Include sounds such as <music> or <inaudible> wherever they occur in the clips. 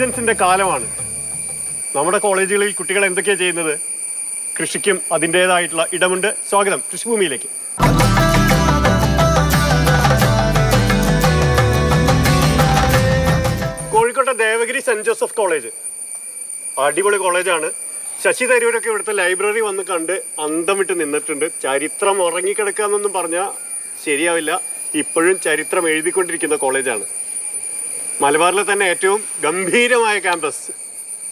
ഇന്റലിജൻസിന്റെ കാലമാണ്. നമ്മുടെ കോളേജുകളിൽ കുട്ടികൾ എന്തൊക്കെയാണ് ചെയ്യുന്നത്? കൃഷിക്കും അതിന്റെതായിട്ടുള്ള ഇടമുണ്ട്. സ്വാഗതം കൃഷിഭൂമിയിലേക്ക്. കോഴിക്കോട്ടെ ദേവഗിരി സെന്റ് ജോസഫ് കോളേജ്. അടിപൊളി കോളേജാണ്. ശശി തരൂരൊക്കെ ഇവിടുത്തെ ലൈബ്രറി വന്ന് കണ്ട് അന്തം വിട്ട് നിന്നിട്ടുണ്ട്. ചരിത്രം ഉറങ്ങിക്കിടക്കുക എന്നൊന്നും പറഞ്ഞാൽ ശരിയാവില്ല. ഇപ്പോഴും ചരിത്രം എഴുതിക്കൊണ്ടിരിക്കുന്ന കോളേജാണ്. മലബാറിലെ തന്നെ ഏറ്റവും ഗംഭീരമായ ക്യാമ്പസ്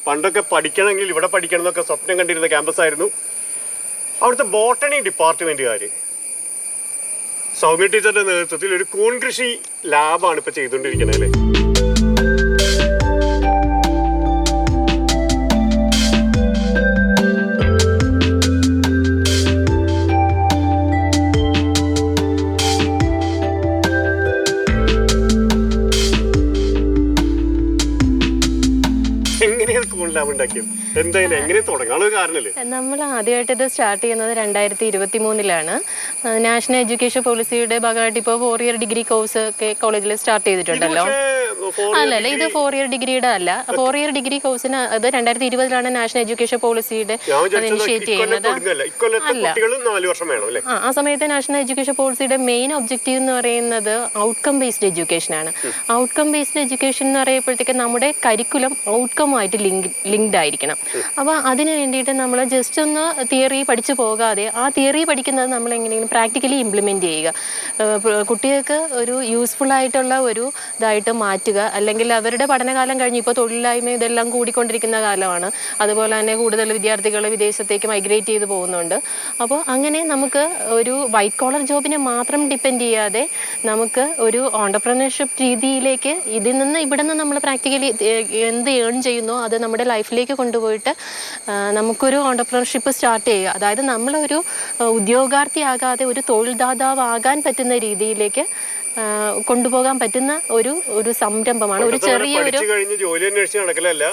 പണ്ടൊക്കെ പഠിക്കണമെങ്കിൽ ഇവിടെ പഠിക്കണം എന്നൊക്കെ സ്വപ്നം കണ്ടിരുന്ന ക്യാമ്പസ് ആയിരുന്നു. അവിടുത്തെ ബോട്ടണി ഡിപ്പാർട്ട്മെന്റുകാർ സൗമ്യ ടീച്ചറുടെ നേതൃത്വത്തിൽ ഒരു കൂൺ കൃഷി ലാബാണ് ഇപ്പൊ ചെയ്തുകൊണ്ടിരിക്കുന്നത് അല്ലേ? thank you. എന്തായാലും എങ്ങനെ തുടങ്ങാനുള്ള കാരണല്ലേ? നമ്മൾ ആദ്യമായിട്ട് ഇത് സ്റ്റാർട്ട് ചെയ്യുന്നത് രണ്ടായിരത്തി ഇരുപത്തി മൂന്നിലാണ് നാഷണൽ എഡ്യൂക്കേഷൻ പോളിസിയുടെ ഭാഗമായിട്ട് ഇപ്പോൾ ഫോർ ഇയർ ഡിഗ്രി കോഴ്സ് ഒക്കെ കോളേജിൽ സ്റ്റാർട്ട് ചെയ്തിട്ടുണ്ടല്ലോ. അല്ല അല്ലല്ല ഇത് ഫോർ ഇയർ ഡിഗ്രിയുടെ അല്ല. ഫോർ ഇയർ ഡിഗ്രി കോഴ്സിന് അത് രണ്ടായിരത്തി ഇരുപതിലാണ് നാഷണൽ എഡ്യൂക്കേഷൻ പോളിസിയുടെ ഇനിഷ്യേറ്റ് ചെയ്യുന്നത്. അല്ല. ആ സമയത്ത് നാഷണൽ എഡ്യൂക്കേഷൻ പോളിസിയുടെ മെയിൻ ഒബ്ജക്റ്റീവ് എന്ന് പറയുന്നത് ഔട്ട്കം ബേസ്ഡ് എഡ്യൂക്കേഷൻ ആണ്. ഔട്ട്കം ബേസ്ഡ് എഡ്യൂക്കേഷൻ എന്ന് പറയുമ്പോഴത്തേക്ക് നമ്മുടെ കരിക്കുലം ഔട്ട്കമായിട്ട് ലിങ്ക് ലിങ്ക്ഡ് ആയിരിക്കണം. അപ്പോൾ അതിന് വേണ്ടിയിട്ട് നമ്മൾ ജസ്റ്റ് ഒന്ന് തിയറി പഠിച്ചു പോകാതെ ആ തിയറി പഠിക്കുന്നത് നമ്മൾ എങ്ങനെയെങ്കിലും പ്രാക്ടിക്കലി ഇംപ്ലിമെന്റ് ചെയ്യുക. കുട്ടികൾക്ക് ഒരു യൂസ്ഫുൾ ആയിട്ടുള്ള ഒരു ഇതായിട്ട് മാറ്റുക. അല്ലെങ്കിൽ അവരുടെ പഠനകാലം കഴിഞ്ഞ് ഇപ്പോൾ തൊഴിലില്ലായ്മ ഇതെല്ലാം കൂടിക്കൊണ്ടിരിക്കുന്ന കാലമാണ്. അതുപോലെ തന്നെ കൂടുതൽ വിദ്യാർത്ഥികൾ വിദേശത്തേക്ക് മൈഗ്രേറ്റ് ചെയ്ത് പോകുന്നുണ്ട്. അപ്പോൾ അങ്ങനെ നമുക്ക് ഒരു വൈറ്റ് കോളർ ജോബിനെ മാത്രം ഡിപ്പെൻഡ് ചെയ്യാതെ നമുക്ക് ഒരു ഓണ്ടർപ്രണർഷിപ്പ് രീതിയിലേക്ക് ഇതിൽ നിന്ന് ഇവിടെ നിന്ന് നമ്മൾ പ്രാക്ടിക്കലി എന്ത് ഏൺ ചെയ്യുന്നോ അത് നമ്മുടെ ലൈഫിലേക്ക് കൊണ്ടുപോയിട്ട് ആ, നമുക്കൊരു ഓണ്ടർപ്രണർഷിപ്പ് സ്റ്റാർട്ട് ചെയ്യുക. അതായത് നമ്മളൊരു ഉദ്യോഗാർത്ഥിയാകാതെ ഒരു തൊഴിൽദാതാവാകാൻ പറ്റുന്ന രീതിയിലേക്ക് കൊണ്ടുപോകാൻ പറ്റുന്ന ഒരു ഒരു സംരംഭമാണ്. ഒരു ചെറിയ ഒരു ജോലി അന്വേഷിച്ച് നടക്കലല്ല.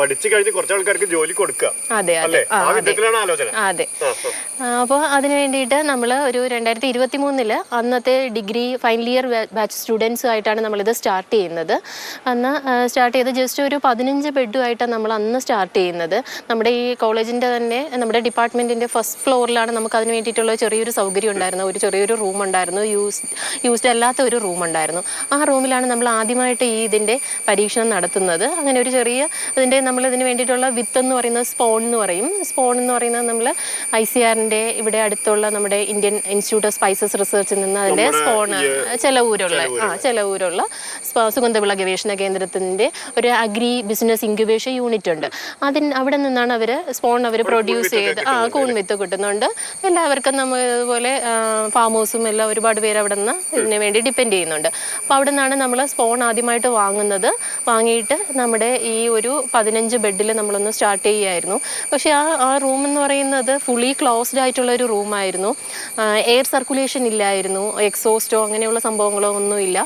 പഠിച്ചു കഴിഞ്ഞ് കുറച്ച് ആൾക്കാർക്ക് ജോലി കൊടുക്കുക. അതെ അതെ. ആ അതെ. വിധത്തിലാണ് ആലോചന. അതെ. അപ്പോൾ അതിന് വേണ്ടിയിട്ട് നമ്മൾ ഒരു രണ്ടായിരത്തി ഇരുപത്തി മൂന്നിൽ അന്നത്തെ degree final year batch students ആയിട്ടാണ് നമ്മളിത് സ്റ്റാർട്ട് ചെയ്യുന്നത്. അന്ന് സ്റ്റാർട്ട് ചെയ്ത് ജസ്റ്റ് ഒരു പതിനഞ്ച് ബെഡുമായിട്ടാണ് നമ്മൾ അന്ന് സ്റ്റാർട്ട് ചെയ്യുന്നത്. നമ്മുടെ ഈ കോളേജിന്റെ തന്നെ നമ്മുടെ ഡിപ്പാർട്ട്മെന്റിന്റെ ഫസ്റ്റ് ഫ്ലോറിലാണ് നമുക്ക് അതിന് വേണ്ടിയിട്ടുള്ള ചെറിയൊരു സൗകര്യം ഉണ്ടായിരുന്നു ഒരു ചെറിയൊരു റൂം ഉണ്ടായിരുന്നു. യൂസ് യൂസ്ഡ് അല്ലാത്ത ഒരു റൂം ഉണ്ടായിരുന്നു. ആ റൂമിലാണ് നമ്മൾ ആദ്യമായിട്ട് ഈ ഇതിന്റെ പരീക്ഷണം നടത്തുന്നത്. അങ്ങനെ ഒരു ചെറിയ ഇതിന്റെ നമ്മൾ ഇതിന് വേണ്ടിയിട്ടുള്ള വിത്ത് എന്ന് പറയുന്നത് സ്പോൺ എന്ന് പറയും. സ്പോൺ എന്ന് പറയുന്നത് നമ്മൾ ഐ സി ആറിന്റെ ഇവിടെ അടുത്തുള്ള നമ്മുടെ ഇന്ത്യൻ ഇൻസ്റ്റിറ്റ്യൂട്ട് ഓഫ് സ്പൈസസ് റിസർച്ചിൽ നിന്ന് അതിന്റെ സ്പോൺ ഊരുള്ള ആ ചെലവൂരുള്ള ഊരുള്ള സുഗന്ധവിള ഗവേഷണ കേന്ദ്രത്തിന്റെ ഒരു അഗ്രി ബിസിനസ് ഇൻക്യുബേഷൻ യൂണിറ്റ് ഉണ്ട്. അതിന് അവിടെ നിന്നാണ് അവർ സ്പോൺ അവർ പ്രൊഡ്യൂസ് ചെയ്ത് ആ കൂൺ വിത്ത് കിട്ടുന്നുണ്ട്. എല്ലാവർക്കും നമ്മൾ ഇതുപോലെ ഫാം ഹൗസും എല്ലാം ഒരുപാട് പേര് അവിടെ നിന്ന് ഇതിന് വേണ്ടി ഡിപ്പെൻഡ് ചെയ്യുന്നുണ്ട്. അപ്പോൾ അവിടെ നിന്നാണ് നമ്മൾ സ്പോൺ ആദ്യമായിട്ട് വാങ്ങുന്നത്. വാങ്ങിയിട്ട് നമ്മുടെ ഈ ഒരു പതിനഞ്ച് ബെഡിൽ നമ്മളൊന്ന് സ്റ്റാർട്ട് ചെയ്യുമായിരുന്നു പക്ഷേ ആ ആ റൂം എന്ന് പറയുന്നത് ഫുള്ളി ക്ലോസ്ഡ് ആയിട്ടുള്ള ഒരു റൂമായിരുന്നു എയർ സർക്കുലേഷൻ ഇല്ലായിരുന്നു എക്സോസ്റ്റോ അങ്ങനെയുള്ള സംഭവങ്ങളോ ഒന്നുമില്ല.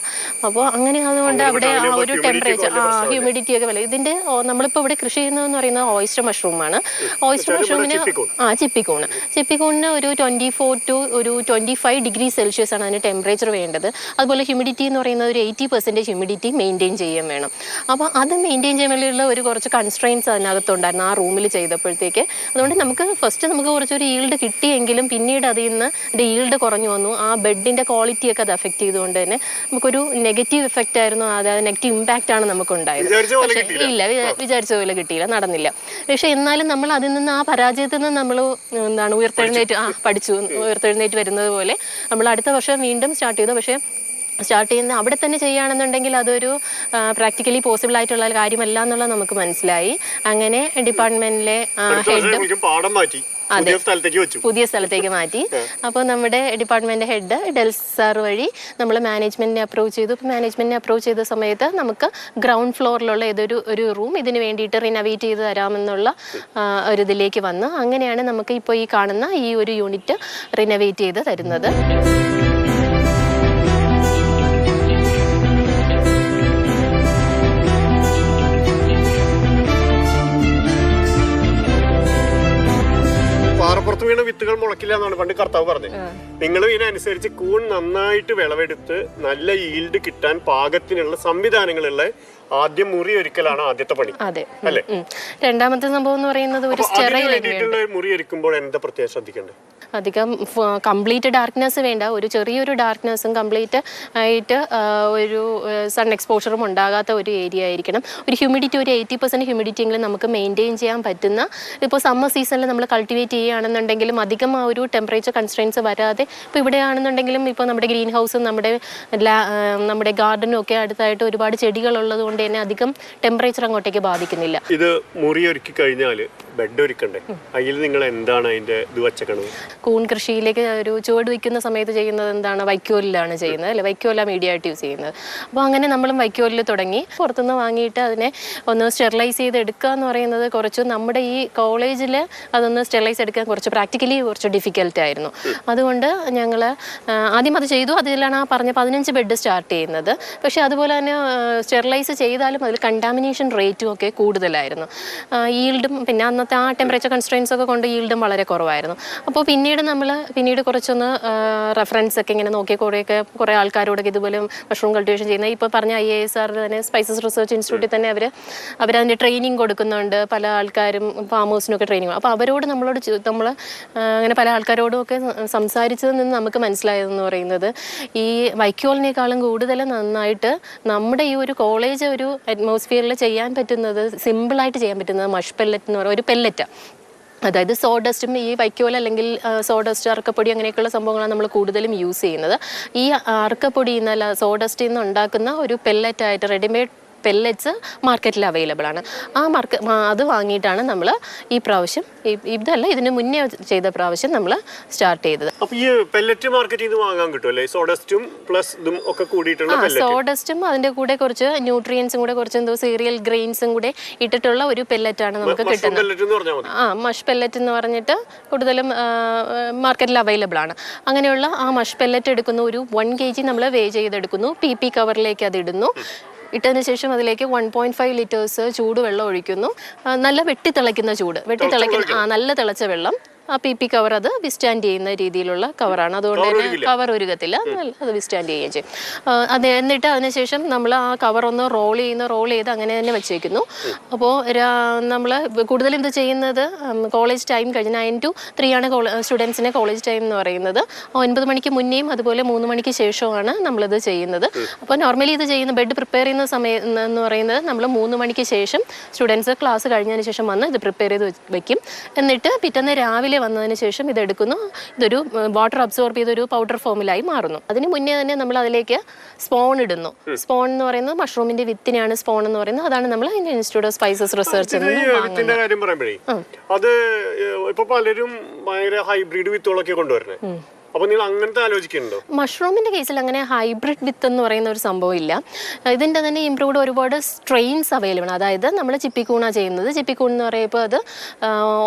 അപ്പോൾ അങ്ങനെ അതുകൊണ്ട് അവിടെ ആ ഒരു ടെമ്പറേച്ചർ ആ ഹ്യൂമിഡിറ്റി ഒക്കെ വില ഇതിന്റെ നമ്മളിപ്പോൾ ഇവിടെ കൃഷി ചെയ്യുന്നതെന്ന് പറയുന്നത് ഓയിസ്റ്റർ മഷ്റൂമാണ് ഓയിസ്റ്റർ മഷ്റൂമിന് ആ ചിപ്പിക്കൂണ്. ചിപ്പിക്കൂണിന് ഒരു ട്വന്റി ഫോർ ടു ഒരു ട്വന്റി ഫൈവ് ഡിഗ്രി സെൽഷ്യസ് ആണ് അതിന് ടെമ്പറേച്ചർ വേണ്ടത്. അതുപോലെ ഹ്യൂമിഡിറ്റി എന്ന് പറയുന്നത് ഒരു എയ്റ്റി പെർസെന്റേജ് ഹ്യൂമിഡിറ്റി മെയിന്റെയിൻ ചെയ്യാൻ വേണം. അപ്പോൾ അത് മെയിന്റെയിൻ ചെയ്യാൻ വേണ്ടിയുള്ള ഒരു കുറച്ച് കൺസ്ട്രെയിൻസ് അതിനകത്തുണ്ടായിരുന്നു ആ റൂമിൽ ചെയ്തപ്പോഴത്തേക്ക്. അതുകൊണ്ട് നമുക്ക് ഫസ്റ്റ് നമുക്ക് കുറച്ചൊരു ഈൽഡ് കിട്ടിയെങ്കിലും പിന്നീട് അതിൽ നിന്ന് ഈൽഡ് കുറഞ്ഞു വന്നു. ആ ബെഡിന്റെ ക്വാളിറ്റിയൊക്കെ അത് അഫക്റ്റ് ചെയ്തുകൊണ്ട് തന്നെ നമുക്കൊരു നെഗറ്റീവ് എഫക്റ്റ് ആയിരുന്നു. അതായത് നെഗറ്റീവ് ഇമ്പാക്റ്റ് ആണ് നമുക്കുണ്ടായത്. പക്ഷേ. ഇല്ല വിചാ- വിചാരിച്ച പോലെ കിട്ടിയില്ല നടന്നില്ല. പക്ഷേ എന്നാലും നമ്മൾ അതിൽ നിന്ന് ആ പരാജയത്തിൽ നിന്ന് നമ്മൾ എന്താണ് ഉയർത്തെഴുന്നേറ്റ് ആ പഠിച്ചു ഉയർത്തെഴുന്നേറ്റ് വരുന്നത് പോലെ നമ്മൾ അടുത്ത വർഷം വീണ്ടും സ്റ്റാർട്ട് ചെയ്തു. പക്ഷേ സ്റ്റാർട്ട് ചെയ്യുന്ന അവിടെ തന്നെ ചെയ്യുകയാണെന്നുണ്ടെങ്കിൽ അതൊരു പ്രാക്ടിക്കലി പോസിബിൾ ആയിട്ടുള്ള കാര്യമല്ല എന്നുള്ളത് നമുക്ക് മനസ്സിലായി. അങ്ങനെ ഡിപ്പാർട്ട്മെന്റിലെ ഹെഡ് അതെ പാഠം മാറ്റി. പുതിയ സ്ഥലത്തേക്ക് വെച്ചു. പുതിയ സ്ഥലത്തേക്ക് മാറ്റി. <laughs> അപ്പോൾ നമ്മുടെ ഡിപ്പാർട്ട്മെന്റ് ഹെഡ് ഡെൽസ് സാർ വഴി നമ്മൾ മാനേജ്മെന്റിനെ അപ്രോച്ച് ചെയ്തു. അപ്പോൾ മാനേജ്മെന്റിനെ അപ്രോച്ച് ചെയ്ത സമയത്ത് നമുക്ക് ഗ്രൗണ്ട് ഫ്ലോറിലുള്ള ഏതൊരു ഒരു റൂം ഇതിന് വേണ്ടിയിട്ട് റിനവേറ്റ് ചെയ്ത് തരാമെന്നുള്ള ഒരു ഇതിലേക്ക് വന്നു. അങ്ങനെയാണ് നമുക്ക് ഇപ്പോൾ ഈ കാണുന്ന ഈ ഒരു യൂണിറ്റ് റിനവേറ്റ് ചെയ്ത് തരുന്നത്. വീണ വിത്തുകൾ മുളക്കില്ല എന്നാണ് പണ്ട് കർത്താവ് പറഞ്ഞത് നിങ്ങൾ ഇതിനനുസരിച്ച് കൂൺ നന്നായിട്ട് വിളവെടുത്ത് നല്ല ഈൽഡ് കിട്ടാൻ പാകത്തിനുള്ള സംവിധാനങ്ങളുള്ള ആദ്യം മുറി ഒരുക്കലാണ് ആദ്യത്തെ പണി. അതെ. അല്ലേ? രണ്ടാമത്തെ സംഭവം എന്ന് പറയുന്നത് ഒരു സ്റ്റെറൈൽ മുറി ഒരുക്കുമ്പോൾ എന്താ പ്രത്യേകം ശ്രദ്ധിക്കേണ്ടത്? അധികം കംപ്ലീറ്റ് ഡാർക്ക്നെസ് വേണ്ട. ഒരു ചെറിയൊരു ഡാർക്ക്നെസ്സും കംപ്ലീറ്റ് ആയിട്ട് ഒരു സൺ എക്സ്പോഷറും ഉണ്ടാകാത്ത ഒരു ഏരിയ ആയിരിക്കണം. ഒരു ഹ്യൂമിഡിറ്റി ഒരു എയ്റ്റി പെർസെന്റ് ഹ്യൂമിഡിറ്റി എങ്കിലും നമുക്ക് മെയിന്റെയിൻ ചെയ്യാൻ പറ്റുന്ന ഇപ്പോൾ സമ്മർ സീസണിൽ നമ്മൾ കൾട്ടിവേറ്റ് ചെയ്യുകയാണെന്നുണ്ടെങ്കിലും അധികം ആ ഒരു ടെമ്പറേച്ചർ കൺസ്ട്രെയിൻസ് വരാതെ ഇപ്പോൾ ഇവിടെയാണെന്നുണ്ടെങ്കിലും ഇപ്പോൾ നമ്മുടെ ഗ്രീൻ ഹൗസും നമ്മുടെ നമ്മുടെ ഗാർഡനും ഒക്കെ അടുത്തായിട്ട് ഒരുപാട് ചെടികളുള്ളത് കൊണ്ട് തന്നെ അധികം ടെമ്പറേച്ചർ അങ്ങോട്ടേക്ക് ബാധിക്കുന്നില്ല. ഇത് മുറി ഒരുക്കി കഴിഞ്ഞാൽ ബെഡ് ഒരുക്കണ്ടേ? അതിൽ നിങ്ങൾ എന്താണ് അതിന്റെ ഇത് വച്ചേക്കണത്? കൂൺ കൃഷിയിലേക്ക് ഒരു ചുവട് വയ്ക്കുന്ന സമയത്ത് ചെയ്യുന്നത് എന്താണ്? വൈക്കോലിലാണ് ചെയ്യുന്നത് അല്ലെ? വൈക്കോല മീഡിയ ആയിട്ട് യൂസ് ചെയ്യുന്നത്. അപ്പോൾ അങ്ങനെ നമ്മളും വൈക്കോലിൽ തുടങ്ങി. പുറത്തുനിന്ന് വാങ്ങിയിട്ട് അതിനെ ഒന്ന് സ്റ്റെറിലൈസ് ചെയ്ത് എടുക്കുക എന്ന് പറയുന്നത് കുറച്ച് നമ്മുടെ ഈ കോളേജിൽ അതൊന്ന് സ്റ്റെറിലൈസ് എടുക്കാൻ കുറച്ച് പ്രാക്ടിക്കലി കുറച്ച് ഡിഫിക്കൽട്ട് ആയിരുന്നു. അതുകൊണ്ട് ഞങ്ങൾ ആദ്യം അത് ചെയ്തു. അതിലാണ് ആ പറഞ്ഞ പതിനഞ്ച് ബെഡ് സ്റ്റാർട്ട് ചെയ്യുന്നത്. പക്ഷേ അതുപോലെ തന്നെ സ്റ്റെറിലൈസ് ചെയ്താലും അതിൽ കണ്ടാമിനേഷൻ റേറ്റും ഒക്കെ കൂടുതലായിരുന്നു. ഈൽഡും പിന്നെ അന്നത്തെ ആ ടെമ്പറേച്ചർ കൺസ്ട്രെയിൻസ് ഒക്കെ കൊണ്ട് ഈൽഡും വളരെ കുറവായിരുന്നു. അപ്പോൾ പിന്നീട് നമ്മൾ പിന്നീട് കുറച്ചൊന്ന് റെഫറൻസ് ഒക്കെ ഇങ്ങനെ നോക്കി കുറേയൊക്കെ കുറേ ആൾക്കാരോടൊക്കെ ഇതുപോലെ മഷ്റൂം കൾട്ടിവേഷൻ ചെയ്യുന്ന ഇപ്പോൾ പറഞ്ഞ ഐ എ എസ് ആർ തന്നെ സ്പൈസസ് റിസർച്ച് ഇൻസ്റ്റിറ്റ്യൂട്ടിൽ തന്നെ അവർ അവരതിന്റെ ട്രെയിനിങ് കൊടുക്കുന്നുണ്ട്. പല ആൾക്കാരും ഫാമേഴ്സിനൊക്കെ ട്രെയിനിങ് അപ്പോൾ അവരോട് നമ്മളോട് നമ്മൾ അങ്ങനെ പല ആൾക്കാരോടും ഒക്കെ സംസാരിച്ചതിൽ നിന്ന് നമുക്ക് മനസ്സിലായതെന്ന് പറയുന്നത് ഈ വൈക്കോലിനേക്കാളും കൂടുതൽ നന്നായിട്ട് നമ്മുടെ ഈ ഒരു കോളേജ് ഒരു അറ്റ്മോസ്ഫിയറിൽ ചെയ്യാൻ പറ്റുന്നത് സിമ്പിളായിട്ട് ചെയ്യാൻ പറ്റുന്നത് മഷ് പെല്ലറ്റ് എന്ന് പറയുന്ന ഒരു പെല്ലറ്റ് അതായത് സോഡസ്റ്റും ഈ വൈക്കോൽ അല്ലെങ്കിൽ സോഡസ്റ്റ് അറക്കപ്പൊടി അങ്ങനെയൊക്കെയുള്ള സംഭവങ്ങളാണ് നമ്മൾ കൂടുതലും യൂസ് ചെയ്യുന്നത്. ഈ അറക്കപ്പൊടിയിൽ എന്നല്ല സോഡസ്റ്റിൽ നിന്ന് ഉണ്ടാക്കുന്ന ഒരു പെല്ലറ്റായിട്ട് റെഡിമെയ്ഡ് പെല്ലറ്റ്സ് മാർക്കറ്റിൽ അവൈലബിൾ ആണ്. ആ മാർക്ക് അത് വാങ്ങിയിട്ടാണ് നമ്മൾ ഈ പ്രാവശ്യം ഇതല്ല ഇതിന് മുന്നേ ചെയ്ത പ്രാവശ്യം നമ്മൾ സ്റ്റാർട്ട് ചെയ്തത്. അപ്പോൾ ഈ പെല്ലറ്റ് മാർക്കറ്റിൽ നിന്ന് വാങ്ങാൻ കിട്ടുമല്ലേ സോഡസ്റ്റും പ്ലസ് ഇതും ഒക്കെ കൂടിയിട്ടുള്ള ആ സോഡസ്റ്റും അതിന്റെ കൂടെ കുറച്ച് ന്യൂട്രിയൻസും കൂടെ കുറച്ച് എന്തോ സീരിയൽ ഗ്രെയിൻസും കൂടെ ഇട്ടിട്ടുള്ള ഒരു പെല്ലറ്റ് ആണ് നമുക്ക് കിട്ടുന്നത്. ആ മഷ് പെല്ലറ്റ് എന്ന് പറഞ്ഞിട്ട് കൂടുതലും മാർക്കറ്റിൽ അവൈലബിൾ ആണ്. അങ്ങനെയുള്ള ആ മഷ് പെല്ലറ്റ് എടുക്കുന്ന ഒരു വൺ കെ ജി നമ്മൾ വേ ചെയ്തെടുക്കുന്നു പി പി കവറിലേക്ക് അത് ഇടുന്നു. ഇട്ടതിന് ശേഷം അതിലേക്ക് വൺ പോയിന്റ് ഫൈവ് ലിറ്റേഴ്സ് ചൂട് വെള്ളം ഒഴിക്കുന്നു നല്ല വെട്ടി തിളയ്ക്കുന്ന ചൂട് വെട്ടി തിളയ്ക്കുന്ന ആ നല്ല തിളച്ച വെള്ളം. ആ പി പി കവർ അത് വിസ്റ്റാൻഡ് ചെയ്യുന്ന രീതിയിലുള്ള കവറാണ്. അതുകൊണ്ട് തന്നെ കവർ ഉരുകത്തില്ല അത് വിസ്റ്റാൻഡ് ചെയ്യുകയും ചെയ്യും. അത് എന്നിട്ട് അതിനുശേഷം നമ്മൾ ആ കവർ ഒന്ന് റോൾ ചെയ്യുന്ന റോൾ ചെയ്ത് അങ്ങനെ തന്നെ വെച്ചേക്കുന്നു. അപ്പോൾ നമ്മൾ കൂടുതലും ഇത് ചെയ്യുന്നത് കോളേജ് ടൈം കഴിഞ്ഞ് നയൻ ടു ത്രീ ആണ് സ്റ്റുഡൻസിന് കോളേജ് ടൈം എന്ന് പറയുന്നത്. ഒൻപത് മണിക്ക് മുന്നേയും അതുപോലെ മൂന്ന് മണിക്ക് ശേഷവുമാണ് നമ്മളിത് ചെയ്യുന്നത്. അപ്പോൾ നോർമലി ഇത് ചെയ്യുന്ന ബെഡ് പ്രിപ്പയർ ചെയ്യുന്ന സമയം എന്ന് പറയുന്നത് നമ്മൾ മൂന്ന് മണിക്ക് ശേഷം സ്റ്റുഡൻസ് ക്ലാസ് കഴിഞ്ഞതിന് ശേഷം വന്ന് ഇത് പ്രിപ്പയർ ചെയ്ത് വെക്കും. എന്നിട്ട് പിറ്റേന്ന് രാവിലെ വന്നതിന് ശേഷം ഇത് എടുക്കുന്നു ഇതൊരു വാട്ടർ അബ്സോർബ് ചെയ്തൊരു പൗഡർ ഫോമിലായി മാറുന്നു. അതിന് മുന്നേ തന്നെ നമ്മൾ അതിലേക്ക് സ്പോൺ ഇടുന്നു. സ്പോൺ എന്ന് പറയുന്നത് മഷ്റൂമിന്റെ വിത്തിനെയാണ് സ്പോൺ എന്ന് പറയുന്നത്. അതാണ് നമ്മൾ ഇൻസ്റ്റിറ്റ്യൂട്ട് ഓഫ് സ്പൈസസ് റിസർച്ച് വിത്തിന്റെ കാര്യം പറയുമ്പോഴേ അത് ഇപ്പൊ പലരും ഭയങ്കര ഹൈബ്രിഡ് വിത്തുകളൊക്കെ കൊണ്ടുവരണേ അപ്പൊ നിങ്ങൾ അങ്ങനത്തെ ആലോചിക്കുന്നുണ്ടോ? മഷ്റൂമിന്റെ കേസിൽ അങ്ങനെ ഹൈബ്രിഡ് വിത്ത് എന്ന് പറയുന്ന ഒരു സംഭവം ഇല്ല. ഇതിന്റെ തന്നെ ഇംപ്രൂവ്ഡ് ഒരുപാട് സ്ട്രെയിൻസ് അവൈലബിൾ അതായത് നമ്മൾ ചിപ്പിക്കൂണ ചെയ്യുന്നത്. ചിപ്പിക്കൂൺ എന്ന് പറയുമ്പോൾ അത്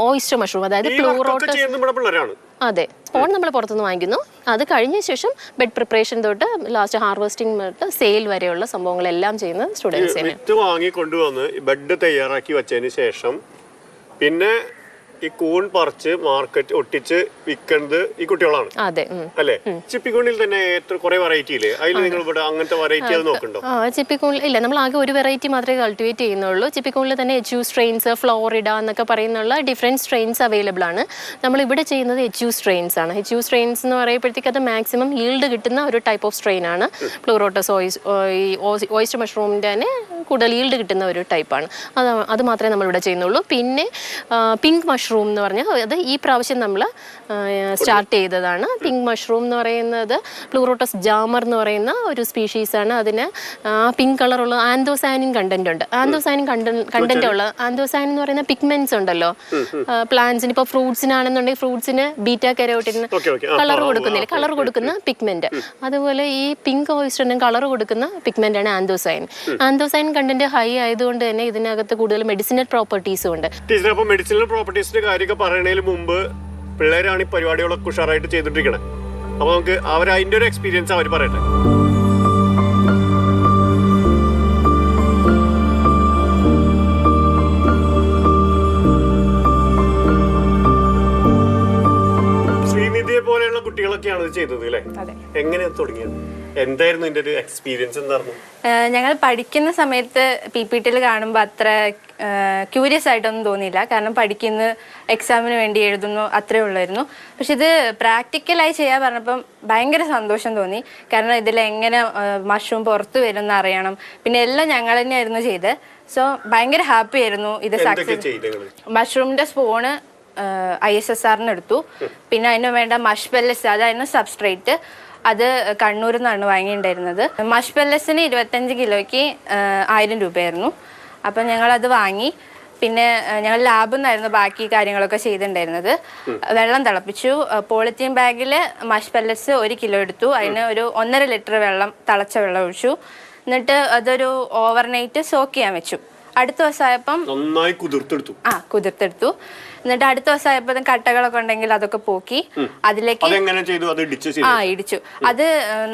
ഓയിസ്റ്റർ മഷ്റൂം അതായത് പ്ലൂറോട്ട് അതെ. സ്പോൺ നമ്മൾ പുറത്തുനിന്ന് വാങ്ങിക്കുന്നു. അത് കഴിഞ്ഞ ശേഷം ബെഡ് പ്രിപ്പറേഷൻ തൊട്ട് ലാസ്റ്റ് ഹാർവെസ്റ്റിംഗ് തൊട്ട് സെയിൽ വരെയുള്ള സംഭവങ്ങളെല്ലാം ചെയ്യുന്ന സ്റ്റുഡൻസ് വാങ്ങിക്കൊണ്ടുവന്ന് വിത്ത് വാങ്ങി കൊണ്ടുവന്ന് ബെഡ് തയ്യാറാക്കി വെച്ചതിന് ശേഷം പിന്നെ ഈ കൂൺ പറിച്ച് മാർക്കറ്റ് ഒട്ടിച്ച് വിൽക്കുന്നത് ഈ കുട്ടികളാണ്. അതെ അല്ലെ? ചിപ്പിക്കൂണിൽ തന്നെ എത്ര കുറെ വെറൈറ്റി ഇല്ലേ? അതിൽ നിങ്ങൾ ഇവിടെ അങ്ങനത്തെ വെറൈറ്റി അത് നോക്കണ്ടോ ചിപ്പിക്കൂണിൽ ഇല്ല. നമ്മൾ ആകെ ഒരു വെറൈറ്റി മാത്രമേ കൾട്ടിവേറ്റ് ചെയ്യുന്നുള്ളൂ. ചിപ്പിക്കൂണിൽ തന്നെ എച്ച് യു സ്ട്രെയിൻസ് ഫ്ലോറിഡ എന്നൊക്കെ പറയുന്നുള്ള ഡിഫറെന്റ് സ്ട്രെയിൻസ് അവൈലബിൾ ആണ്. നമ്മൾ ഇവിടെ ചെയ്യുന്നത് എച്ച് യു സ്ട്രെയിൻസ് ആണ്. എച്ച് യു സ്ട്രെയിൻസ് എന്ന് പറയുമ്പോഴത്തേക്ക് അത് മാക്സിമം ഈൽഡ് കിട്ടുന്ന ഒരു ടൈപ്പ് ഓഫ് സ്ട്രെയിൻ ആണ്. പ്ലൂറോട്ടസ് ഓയിസ്റ്റർ മഷ്റൂമിന്റെ തന്നെ കൂടുതൽ ഈൽഡ് കിട്ടുന്ന ഒരു ടൈപ്പാണ് അത് അത് മാത്രമേ നമ്മൾ ഇവിടെ ചെയ്യുന്നുള്ളൂ. പിന്നെ പിങ്ക് മഷ്റൂം എന്ന് പറഞ്ഞാൽ അത് ഈ പ്രാവശ്യം നമ്മൾ സ്റ്റാർട്ട് ചെയ്തതാണ്. പിങ്ക് മഷ്റൂം എന്ന് പറയുന്നത് പ്ലൂറോട്ടസ് ജാമർ എന്ന് പറയുന്ന ഒരു സ്പീഷീസാണ് അതിന് പിങ്ക് കളറുള്ള ആന്തോസാനിൻ കണ്ടന്റ് ഉണ്ട്. ആന്തോസാനിൻ കണ്ടന്റ് ഉള്ള ആന്തോസാനിൻ എന്ന് പറയുന്ന പിഗ്മെന്റ്സ് ഉണ്ടല്ലോ. പ്ലാന്റ്സിന് ഇപ്പോൾ ഫ്രൂട്ട്സിനാണെന്നുണ്ടെങ്കിൽ ഫ്രൂട്ട്സിന് ബീറ്റ കരോട്ടിന് കളർ കൊടുക്കുന്നില്ല. കളർ കൊടുക്കുന്ന പിഗ്മെന്റ് അതുപോലെ ഈ പിങ്ക് ഓയിസ്റ്ററിനും കളർ കൊടുക്കുന്ന പിഗ്മെന്റ് ആണ് ആന്തോസൈൻ ആന്തോസൈൻ കണ്ടന്റ് ഹൈ ആയതുകൊണ്ട് തന്നെ ഇതിനകത്ത് കൂടുതൽ മെഡിസിനൽ പ്രോപ്പർട്ടീസും ഉണ്ട്. മെഡിസിനൽ അപ്പൊ പ്രോപ്പർട്ടീസിന്റെ കാര്യമൊക്കെ പറയണതിന് മുമ്പ് പിള്ളേരാണ് ഈ പരിപാടികളൊക്കെ ഉഷാറായിട്ട് ചെയ്തിട്ടിരിക്കണേ അപ്പൊ നമുക്ക് അവർ അതിന്റെ ഒരു എക്സ്പീരിയൻസ് അവർ പറയട്ടെ. ശ്രീനിധിയെ പോലെയുള്ള കുട്ടികളൊക്കെയാണ് ഇത് ചെയ്തത് അല്ലേ എങ്ങനെയാണ് തുടങ്ങിയത്? എന്തായിരുന്നു ഇതിന്റെ ഒരു എക്സ്പീരിയൻസ് എന്തായിരുന്നു? ഞങ്ങൾ പഠിക്കുന്ന സമയത്ത് പി പി ടിയിൽ കാണുമ്പോൾ അത്ര ക്യൂരിയസ് ആയിട്ടൊന്നും തോന്നിയില്ല. കാരണം പഠിക്കുന്ന എക്സാമിന് വേണ്ടി എഴുതുന്നു അത്രേ ഉള്ളായിരുന്നു. പക്ഷെ ഇത് പ്രാക്ടിക്കലായി ചെയ്യാൻ പറഞ്ഞപ്പം ഭയങ്കര സന്തോഷം തോന്നി. കാരണം ഇതിൽ എങ്ങനെ മഷ്റൂം പുറത്തു വരും എന്ന് അറിയണം. പിന്നെ എല്ലാം ഞങ്ങൾ തന്നെയായിരുന്നു ചെയ്ത് സോ ഭയങ്കര ഹാപ്പി ആയിരുന്നു ഇത് സക്സസ് മഷ്റൂമിന്റെ സ്പൂണ് ഐ എസ് എസ് ആറിന് എടുത്തു. പിന്നെ അതിന് വേണ്ട മഷ് പെല്ലസ് അതായിരുന്നു സബ്സ്ട്രേറ്റ് അത് കണ്ണൂരിൽ നിന്നാണ് വാങ്ങിയിട്ടുണ്ടായിരുന്നത്. മഷ് പെല്ലസിന് ഇരുപത്തഞ്ച് കിലോയ്ക്ക് ആയിരം രൂപയായിരുന്നു. അപ്പം ഞങ്ങളത് വാങ്ങി. പിന്നെ ഞങ്ങൾ ലാബിൽ നിന്നായിരുന്നു ബാക്കി കാര്യങ്ങളൊക്കെ ചെയ്തിട്ടുണ്ടായിരുന്നത്. വെള്ളം തിളപ്പിച്ചു. പോളിത്തീൻ ബാഗിൽ മഷ് പെല്ലറ്റ്സ് ഒരു കിലോ എടുത്തു. അതിന് ഒരു ഒന്നര ലിറ്റർ വെള്ളം തിളച്ച വെള്ളം ഒഴിച്ചു. എന്നിട്ട് അതൊരു ഓവർനൈറ്റ് സോക്ക് ചെയ്യാൻ വെച്ചു. അടുത്ത ദിവസമായപ്പം നന്നായി കുതിർത്തെടുത്തു. ആ കുതിർത്തെടുത്തു. എന്നിട്ട് അടുത്ത ദിവസം ആയപ്പോൾ കട്ടകളൊക്കെ ഉണ്ടെങ്കിൽ അതൊക്കെ പോക്കി അതിലേക്ക് ആ ഇടിച്ചു. അത്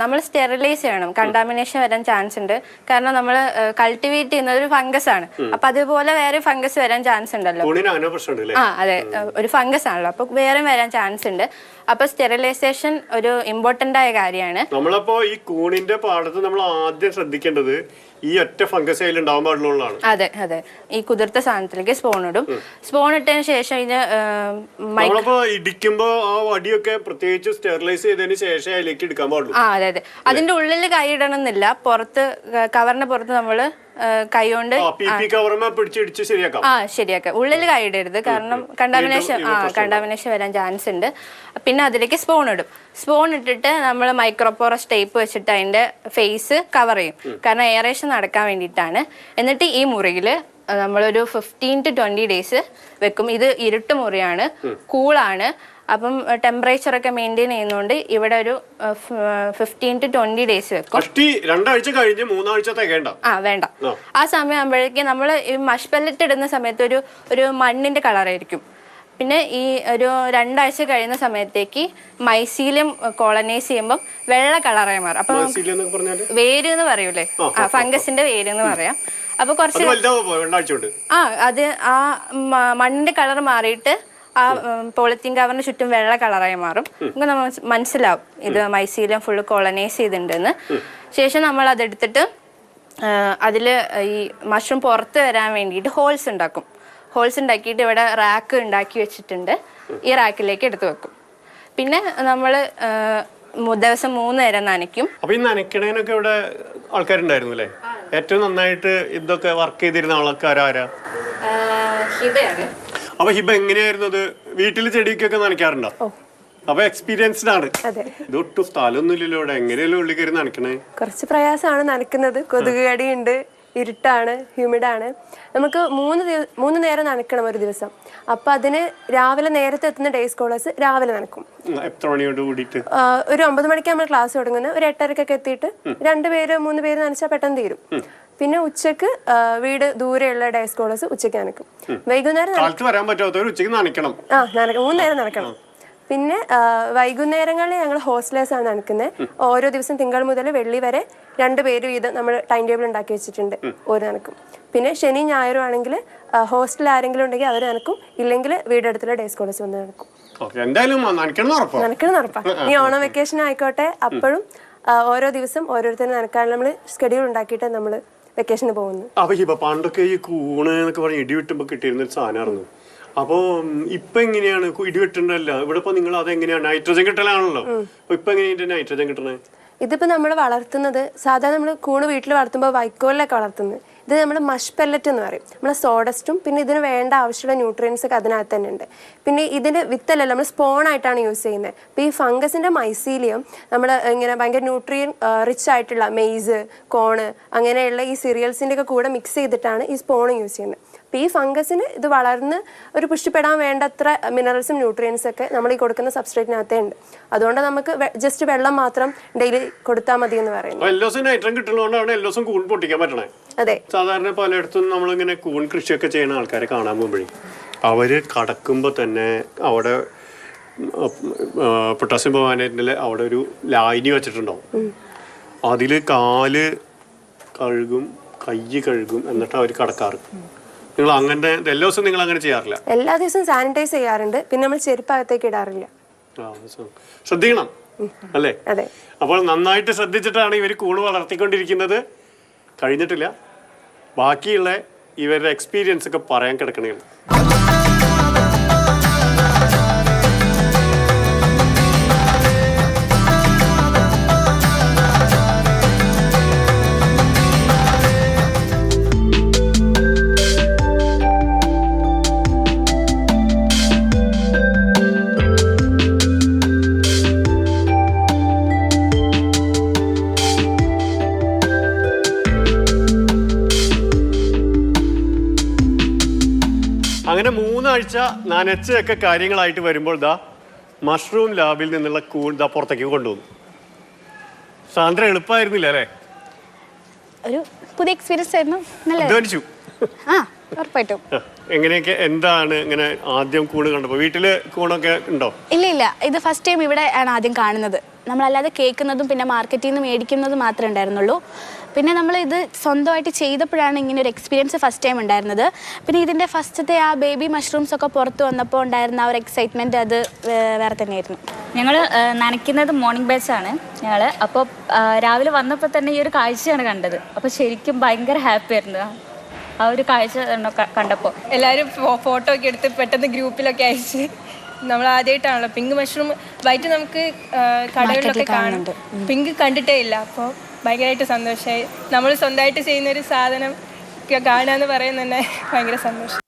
നമ്മൾ സ്റ്റെറിലൈസ് ചെയ്യണം. കണ്ടാമിനേഷൻ വരാൻ ചാൻസ് ഉണ്ട്. കാരണം നമ്മൾ കൾട്ടിവേറ്റ് ചെയ്യുന്നത് ഒരു ഫംഗസ് ആണ്. അപ്പൊ അതുപോലെ വേറെ ഫംഗസ് വരാൻ ചാൻസ് ഉണ്ടല്ലോ. ആ അതെ. ഒരു ഫംഗസ് ആണല്ലോ. അപ്പൊ വേറെ വരാൻ ചാൻസ് ഉണ്ട്. അപ്പൊ സ്റ്റെറിലൈസേഷൻ ഒരു ഇമ്പോർട്ടന്റ് ആയ കാര്യമാണ്. നമ്മളപ്പോ ഈ കൂണിന്റെ പാടത്ത് നമ്മൾ ആദ്യം ശ്രദ്ധിക്കേണ്ടത് ഈ ഒറ്റ ഫംഗസ് അതിൽ ഉണ്ടാവാൻ പാടുള്ളതാണ് അതെ അതെ. ഈ കുതിർത്ത സാധനത്തിലേക്ക് സ്പോൺ ഇടും. സ്പോൺ ഇട്ടതിന് ശേഷം ഇതിന് നമ്മളപ്പോ ഇടിക്കുമ്പോ ആ വടിയൊക്കെ പ്രത്യേകിച്ച് സ്റ്റെറിലൈസ് ചെയ്തതിന് ശേഷം അതിലേക്ക് എടുക്കാൻ പാടുള്ളൂ. ആ അതെ അതെ. അതിന്റെ ഉള്ളിൽ കൈ ഇടണമെന്നില്ല. പുറത്ത് കവറിന്റെ പുറത്ത് നമ്മൾ കൈ കൊണ്ട് ആ ശരിയാക്കാം. ഉള്ളിൽ കൈയിടരുത് ഇടരുത്. കാരണം കണ്ടാമിനേഷൻ ആ കണ്ടാമിനേഷൻ വരാൻ ചാൻസ് ഉണ്ട്. പിന്നെ അതിലേക്ക് സ്പൂൺ ഇടും. സ്പൂൺ ഇട്ടിട്ട് നമ്മൾ മൈക്രോപോറസ് ടേപ്പ് വെച്ചിട്ട് അതിന്റെ ഫേസ് കവർ ചെയ്യും. കാരണം എയറേഷൻ നടക്കാൻ വേണ്ടിയിട്ടാണ്. എന്നിട്ട് ഈ മുറിയിൽ നമ്മളൊരു ഫിഫ്റ്റീൻ ടു ട്വന്റി ഡേയ്സ് വെക്കും. ഇത് ഇരുട്ട് മുറിയാണ്. കൂളാണ്. അപ്പം ടെമ്പറേച്ചർ ഒക്കെ മെയിന്റെയിൻ ചെയ്യുന്നതുകൊണ്ട് ഇവിടെ ഒരു ഫിഫ്റ്റീൻ ടു ട്വന്റി ഡേയ്സ് വെക്കും. രണ്ടാഴ്ച കഴിഞ്ഞ് മൂന്നാഴ്ച തികയണ്ട. ആ വേണ്ട. ആ. സമയം ആകുമ്പോഴേക്കും നമ്മൾ ഈ മഷ് പെല്ലറ്റ് ഇടുന്ന സമയത്ത് ഒരു ഒരു മണ്ണിന്റെ കളറായിരിക്കും. പിന്നെ ഈ ഒരു രണ്ടാഴ്ച കഴിയുന്ന സമയത്തേക്ക് മൈസീലിയം കോളനൈസ് ചെയ്യുമ്പോൾ വെള്ള കളറായി മാറും. അപ്പൊ വേര് എന്ന് പറയൂലേ? ആ ഫംഗസിന്റെ വേര് എന്ന് പറയാം. അപ്പൊ കുറച്ച് ആ അത് ആ മണ്ണിന്റെ കളർ മാറിയിട്ട് ആ പോളിത്തീൻ കവറിന് ചുറ്റും വെള്ള കളറായി മാറും. നമുക്ക് നമ്മൾ മനസ്സിലാവും ഇത് മൈസീലിയം ഫുള്ള് കോളനൈസ് ചെയ്തിട്ടുണ്ടെന്ന് ശേഷം നമ്മൾ അതെടുത്തിട്ട് അതിൽ ഈ മഷ്റൂം പുറത്ത് വരാൻ വേണ്ടിയിട്ട് ഹോൾസ് ഉണ്ടാക്കും. ഹോൾസ് ഉണ്ടാക്കിയിട്ട് ഇവിടെ റാക്ക് ഉണ്ടാക്കി വെച്ചിട്ടുണ്ട്. ഈ റാക്കിലേക്ക് എടുത്തു വെക്കും. പിന്നെ നമ്മൾ ദിവസം മൂന്ന് നേരം നനയ്ക്കും. അപ്പൊ ഈ നനയ്ക്കണേനൊക്കെ ഇവിടെ ആൾക്കാരുണ്ടായിരുന്നു അല്ലേ ഏറ്റവും നന്നായിട്ട് ഇതൊക്കെ വർക്ക് ചെയ്തിരുന്ന ആൾക്കാരാരാ ഹിബയാണ്. അപ്പൊ ഹിബ എങ്ങനെയായിരുന്നു അത്? വീട്ടിൽ ചെടിക്കൊക്കെ നനയ്ക്കാറുണ്ടോ? അപ്പൊ എക്സ്പീരിയൻസ്ഡ് ആണ്. ഇത് ഒട്ടും സ്ഥലമൊന്നുമില്ലല്ലോ ഇവിടെ. എങ്ങനെയല്ലോ ഉള്ളിൽ കയറി നനയ്ക്കണേ? കുറച്ച് പ്രയാസമാണ് നനക്കുന്നത് കൊതുക് കടിയുണ്ട് ഇരുട്ടാണ് ഹ്യൂമിഡാണ് നമുക്ക് മൂന്ന് മൂന്ന് നേരം നനക്കണം ഒരു ദിവസം. അപ്പൊ അതിന് രാവിലെ നേരത്തെ എത്തുന്ന ഡേ സ്കോളേഴ്സ് രാവിലെ നനക്കും എത്ര മണിയോട് കൂടിയിട്ട്? ഒരു ഒമ്പത് മണിക്ക് നമ്മൾ ക്ലാസ് തുടങ്ങുന്നത്. ഒരു എട്ടരക്കൊക്കെ എത്തിയിട്ട് രണ്ടുപേര് മൂന്ന് പേര് നനച്ചാൽ പെട്ടെന്ന് തീരും. പിന്നെ ഉച്ചയ്ക്ക് വീട് ദൂരെയുള്ള ഡേ സ്കോളേഴ്സ് ഉച്ചയ്ക്ക് നനക്കും വൈകുന്നേരം നന- വരാൻ പറ്റാത്തവർ ആ നനക്ക മൂന്ന് നേരം നടക്കണം പിന്നെ വൈകുന്നേരങ്ങളിൽ ഞങ്ങൾ ഹോസ്റ്റലേഴ്സ് ആണ് നടക്കുന്നത് ഓരോ ദിവസം തിങ്കൾ മുതൽ വെള്ളി വരെ രണ്ട് പേര് വീതം നമ്മൾ ടൈം ടേബിൾ ഉണ്ടാക്കി വെച്ചിട്ടുണ്ട്. ഒരു നനക്കും പിന്നെ ശനി ഞായറും ആണെങ്കിൽ ഹോസ്റ്റലിൽ ആരെങ്കിലും ഉണ്ടെങ്കിൽ അവർ നനക്കും ഇല്ലെങ്കിൽ വീടടുത്തുള്ള ഡേ സ്കോളേഴ്സ് വന്ന് ഉറപ്പാ. നനക്കണം നടപ്പാ ഈ ഓണം വെക്കേഷൻ ആയിക്കോട്ടെ. അപ്പോഴും ഓരോ ദിവസം ഓരോരുത്തരും നനക്കാൻ നമ്മൾ സ്കെഡ്യൂൾ ഉണ്ടാക്കിയിട്ട് നമ്മൾ വെക്കേഷന് പോകുന്നു. അപ്പൊ ഇപ്പൊ പണ്ടൊക്കെ ഈ കൂണ് എന്നൊക്കെ പറഞ്ഞ് ഇടി വെട്ടുമ്പോ കിട്ടിയിരുന്ന ഒരു സാധനമായിരുന്നു അപ്പൊ ഇപ്പൊ എങ്ങനെയാണ്? ഇടി വെട്ടണ്ടല്ല. ഇവിടെ ഇപ്പൊ നിങ്ങൾ അതെങ്ങനെയാണ് നൈട്രജൻ കിട്ടലാണല്ലോ. അപ്പൊ ഇപ്പൊ എങ്ങനെയാണ് നൈട്രജൻ കിട്ടണേ? ഇതിപ്പോ നമ്മൾ വളർത്തുന്നത് സാധാരണ നമ്മൾ കൂണ് വീട്ടിൽ വളർത്തുമ്പോൾ വൈക്കോലിലൊക്കെ വളർത്തുന്നത്. ഇത് നമ്മൾ മഷ് പെല്ലറ്റ് എന്ന് പറയും. നമ്മളെ സോഡസ്റ്റും പിന്നെ ഇതിന് വേണ്ട ആവശ്യമുള്ള ന്യൂട്രിയൻസ് ഒക്കെ അതിനകത്ത് തന്നെ ഉണ്ട്. പിന്നെ ഇതിന് വിത്തല്ല നമ്മൾ സ്പോൺ ആയിട്ടാണ് യൂസ് ചെയ്യുന്നത്. അപ്പോൾ ഈ ഫംഗസിന്റെ മൈസീലിയം നമ്മൾ ഇങ്ങനെ ഭയങ്കര ന്യൂട്രിയൻ റിച്ച് ആയിട്ടുള്ള മെയ്സ് കോണ് അങ്ങനെയുള്ള ഈ സീരിയൽസിന്റെ ഒക്കെ കൂടെ മിക്സ് ചെയ്തിട്ടാണ് ഈ സ്പോൺ യൂസ് ചെയ്യുന്നത്. അപ്പോൾ ഈ ഫംഗസിന് ഇത് വളർന്ന് ഒരു പുഷ്ടിപ്പെടാൻ വേണ്ടത്ര മിനറൽസും ന്യൂട്രിയൻസ് ഒക്കെ നമ്മൾ ഈ കൊടുക്കുന്ന സബ്സ്ട്രേറ്റിനകത്തേ ഉണ്ട്. അതുകൊണ്ട് നമുക്ക് ജസ്റ്റ് വെള്ളം മാത്രം ഡെയിലി കൊടുത്താൽ മതി എന്ന് പറയുന്നത് അപ്പൊ എല്ലാ ദിവസവും നൈട്രജൻ കിട്ടുന്നതുകൊണ്ടാണ് എല്ലാ ദിവസവും കൂൺ പൊട്ടിക്കാൻ പറ്റണേ. അതെ. സാധാരണ പലയിടത്തും നമ്മളിങ്ങനെ കൂൺ കൃഷിയൊക്കെ ചെയ്യുന്ന ആൾക്കാരെ കാണാൻ പോകുമ്പോഴേ അവർ കടക്കുമ്പോൾ തന്നെ അവിടെ പൊട്ടാസ്യം ഭവാനേറ്റിന്റെ അവിടെ ഒരു ലായനി വെച്ചിട്ടുണ്ടാവും. അതിൽ കാൽ കഴുകും കൈ കഴുകും എന്നിട്ട് അവർ കടക്കാറ്. നിങ്ങൾ അങ്ങനത്തെ എല്ലാ ദിവസവും നിങ്ങൾ അങ്ങനെ ചെയ്യാറില്ല? എല്ലാ ദിവസവും സാനിറ്റൈസ് ചെയ്യാറുണ്ട്. പിന്നെ നമ്മൾ ചെരുപ്പ് അകത്തേക്ക് ഇടാറില്ല ശ്രദ്ധിക്കണം അല്ലേ? അതെ. അപ്പോൾ നന്നായിട്ട് ശ്രദ്ധിച്ചിട്ടാണ് ഇവർ കൂട് വളർത്തിക്കൊണ്ടിരിക്കുന്നത്. കഴിഞ്ഞിട്ടില്ല. ബാക്കിയുള്ള ഇവരുടെ എക്സ്പീരിയൻസ് ഒക്കെ പറയാൻ കിടക്കണേ മൂന്നാഴ്ച നനച്ചൊക്കെ കാര്യങ്ങളായിട്ട് വരുമ്പോൾ ദാ മഷ്റൂം ലാബിൽ നിന്നുള്ള കൂൺ ദാ പുറത്തേക്ക് കൊണ്ടുവന്നു. സാന്ദ്ര എളുപ്പമായിരുന്നില്ല അല്ലേ? ഒരു പുതിയ എക്സ്പീരിയൻസ് ആയിരുന്നു. അധ്വാനിച്ചു. ആ ഉറപ്പായിട്ടും. ആ, എങ്ങനെയൊക്കെ എന്താണ് ഇങ്ങനെ ആദ്യം കൂണ് കണ്ടപ്പോൾ? വീട്ടിൽ കൂണൊക്കെ ഉണ്ടോ? ഇല്ല ഇല്ല. ഇത് ഫസ്റ്റ് ടൈം ഇവിടെ ആണ് ആദ്യം കാണുന്നത്. നമ്മളല്ലാതെ കേൾക്കുന്നതും പിന്നെ മാർക്കറ്റിൽ നിന്ന് മേടിക്കുന്നതും മാത്രമേ ഉണ്ടായിരുന്നുള്ളൂ. പിന്നെ നമ്മൾ ഇത് സ്വന്തമായിട്ട് ചെയ്തപ്പോഴാണ് ഇങ്ങനെ ഒരു എക്സ്പീരിയൻസ് ഫസ്റ്റ് ടൈം ഉണ്ടായിരുന്നത്. പിന്നെ ഇതിന്റെ ഫസ്റ്റത്തെ ആ ബേബി മഷ്റൂംസ് ഒക്കെ പുറത്ത് വന്നപ്പോൾ ഉണ്ടായിരുന്ന ആ ഒരു എക്സൈറ്റ്മെന്റ് അത് വേറെ തന്നെയായിരുന്നു. ഞങ്ങൾ നനയ്ക്കുന്നത് മോർണിംഗ് ബാച്ച് ആണ് ഞങ്ങൾ അപ്പോൾ രാവിലെ വന്നപ്പോൾ തന്നെ ഈ ഒരു കാഴ്ചയാണ് കണ്ടത്. അപ്പോൾ ശരിക്കും ഭയങ്കര ഹാപ്പി ആയിരുന്നു. ആ ഒരു കാഴ്ച കണ്ടപ്പോൾ എല്ലാവരും ഫോട്ടോ ഒക്കെ എടുത്ത് പെട്ടെന്ന് ഗ്രൂപ്പിലൊക്കെ അയച്ച്. നമ്മൾ ആദ്യമായിട്ടാണല്ലോ. പിങ്ക് മഷ്റൂം വൈറ്റ് നമുക്ക് കടകളിലൊക്കെ കാണും. പിങ്ക് കണ്ടിട്ടേ ഇല്ല. അപ്പോൾ ഭയങ്കരമായിട്ട് സന്തോഷമായി നമ്മൾ സ്വന്തമായിട്ട് ചെയ്യുന്ന ഒരു സാധനം എന്ന് പറയുന്നത് തന്നെ ഭയങ്കര സന്തോഷം.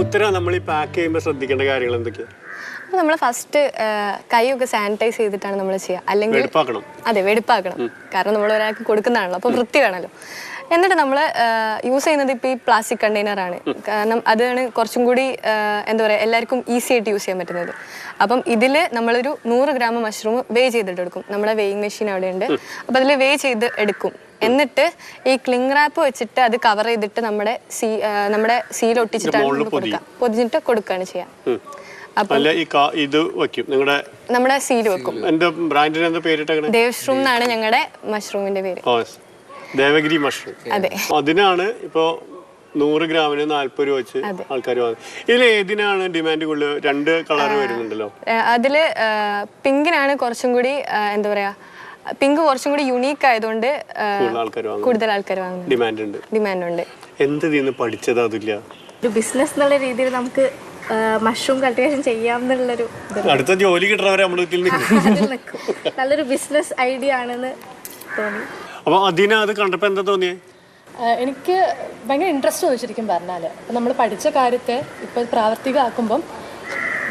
ഉത്തരം നമ്മൾ ഈ പാക്ക് ചെയ്യുമ്പോൾ ശ്രദ്ധിക്കേണ്ട കാര്യങ്ങൾ എന്തൊക്കെയാ അപ്പോൾ നമ്മൾ ഫസ്റ്റ് കൈയൊക്കെ സാനിറ്റൈസ് ചെയ്തിട്ടാണ് നമ്മൾ ചെയ്യുക അല്ലെങ്കിൽ അതെ വെടിപ്പാക്കണം. കാരണം നമ്മൾ ഒരാൾക്ക് കൊടുക്കുന്നതാണല്ലോ. അപ്പോൾ വൃത്തി വേണമല്ലോ എന്നിട്ട് നമ്മൾ യൂസ് ചെയ്യുന്നത് ഇപ്പോൾ ഈ പ്ലാസ്റ്റിക് കണ്ടെയ്നർ ആണ്. കാരണം അതാണ് കുറച്ചും കൂടി എന്താ പറയുക എല്ലാവർക്കും ഈസി ആയിട്ട് യൂസ് ചെയ്യാൻ പറ്റുന്നത്. അപ്പം ഇതിൽ നമ്മളൊരു നൂറ് ഗ്രാം മഷ്റൂം വേ ചെയ്തിട്ട് എടുക്കും. നമ്മുടെ വെയിങ് മെഷീൻ അവിടെയുണ്ട്. അപ്പോൾ അതിൽ വേ ചെയ്ത് എടുക്കും. എന്നിട്ട് ഈ ക്ലിങ് റാപ്പ് വെച്ചിട്ട് അത് കവർ ചെയ്തിട്ട് നമ്മുടെ സീ നമ്മുടെ സീൽ ഒട്ടിച്ചിട്ടാണ് നമ്മൾ കൊടുക്കുക പൊതിഞ്ഞിട്ട് കൊടുക്കുകയാണ് ചെയ്യുക അപ്പം അല്ല ഈ ഇത് വെക്കും നിങ്ങളുടെ നമ്മുടെ സീൽ വെക്കും. എന്റെ ബ്രാൻഡിന് എന്താ പേരിട്ടങ്ങനെ ദേവ്ശ്രൂം എന്നാണ് ഞങ്ങളുടെ മഷ്റൂമിന്റെ പേര്. ദേവഗിരി മഷ്റൂം. അതെ. അതിനാണ് ഇപ്പോ നൂറ് ഗ്രാമിന് നാല്പത് രൂപ വെച്ച് ആൾക്കാർ വാങ്ങുന്നത് ഇതിൽ ഏതിനാണ് ഡിമാൻഡ് കൂടുതൽ രണ്ട് കളർ വരുന്നുണ്ടല്ലോ. അതിൽ പിങ്കിനാണ് കുറച്ചും കൂടി എന്താ പറയാ പിങ്ക് കുറച്ചും കൂടി യുണീക്ക് ആയതുകൊണ്ട് കൂടുതൽ ആൾക്കാർ വാങ്ങുന്നു. ഡിമാൻഡ് ഉണ്ട് ഡിമാൻഡ് ഉണ്ട് എന്ത് പഠിച്ചത് അതില്ല? ഒരു ബിസിനസ് എന്നുള്ള രീതിയിൽ നമുക്ക് മഷ്റൂം കൾട്ടിവേഷൻ ചെയ്യാം എന്നുള്ളൊരു അടുത്ത ജോലി കിട്ടണവരെ നമ്മൾ വീട്ടിൽ നിൽക്കും. <laughs> നല്ലൊരു ബിസിനസ് ഐഡിയ ആണെന്ന് തോന്നി. അപ്പൊ അതിനെ അത് കണ്ടപ്പോ എന്താ തോന്നിയേ? എനിക്ക് ഭയങ്കര ഇൻട്രസ്റ്റ് തോന്നി ശരിക്കും പറഞ്ഞാൽ അപ്പം നമ്മൾ പഠിച്ച കാര്യത്തെ ഇപ്പോൾ പ്രാവർത്തികമാക്കുമ്പം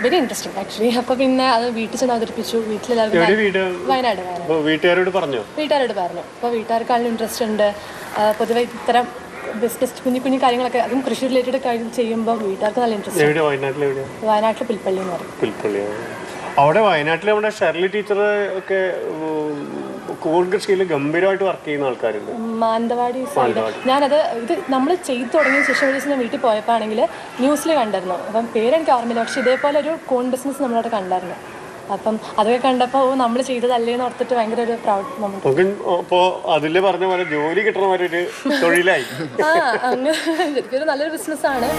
വെരി ഇൻട്രസ്റ്റിംഗ് ആക്ച്വലി അപ്പൊ പിന്നെ അത് വീട്ടിൽ ചെന്ന് അവതരിപ്പിച്ചു. എവിടെ വീട്ടിലെല്ലാവരും വീട്? വയനാട് വീട്ടുകാരോട് പറഞ്ഞു? വീട്ടുകാരോട് പറഞ്ഞു. അപ്പോൾ വീട്ടുകാർക്കാളും ഇൻട്രസ്റ്റ് ഉണ്ട്. പൊതുവെ ഇത്തരം ബിസിനസ് കുഞ്ഞു കുഞ്ഞു കാര്യങ്ങളൊക്കെ അതും കൃഷി റിലേറ്റഡ് കാര്യം ചെയ്യുമ്പോൾ വീട്ടുകാർക്ക് നല്ല ഇൻട്രസ്റ്റ് വയനാട്ടിൽ പുൽപ്പള്ളി എന്ന് പറയും. പുൽപ്പള്ളിയാണ് അവിടെ വയനാട്ടിൽ നമ്മുടെ ഷെർലി ടീച്ചർ ഒക്കെ ഉം, കൂൺ കൃഷിയിൽ ഗംഭീരമായിട്ട് വർക്ക് ചെയ്യുന്ന ആൾക്കാരുണ്ട്. മാനന്തവാടി സൈഡ് ഞാനത് ഇത് നമ്മൾ ചെയ്തു തുടങ്ങിയ ശേഷം ഒരു ദിവസം ഞാൻ വീട്ടിൽ പോയപ്പോൾ ആണെങ്കിൽ ന്യൂസിൽ കണ്ടായിരുന്നു. അപ്പം പേരെനിക്ക് ഓർമ്മയില്ല പക്ഷെ ഇതേപോലെ ഒരു കോൺ ബിസിനസ് നമ്മളവിടെ കണ്ടായിരുന്നു. അപ്പം അതൊക്കെ കണ്ടപ്പോൾ നമ്മൾ ചെയ്തതല്ലേ എന്ന് ഓർത്തിട്ട് ഭയങ്കര ഒരു പ്രൗഡ് മൊമെന്റ് അപ്പോ അതിൽ പറഞ്ഞ പോലെ ജോലി കിട്ടണവരെ ഒരു തൊഴിലായി. ആ അങ്ങ് ശരിക്കും ഒരു നല്ലൊരു ബിസിനസ്സാണ്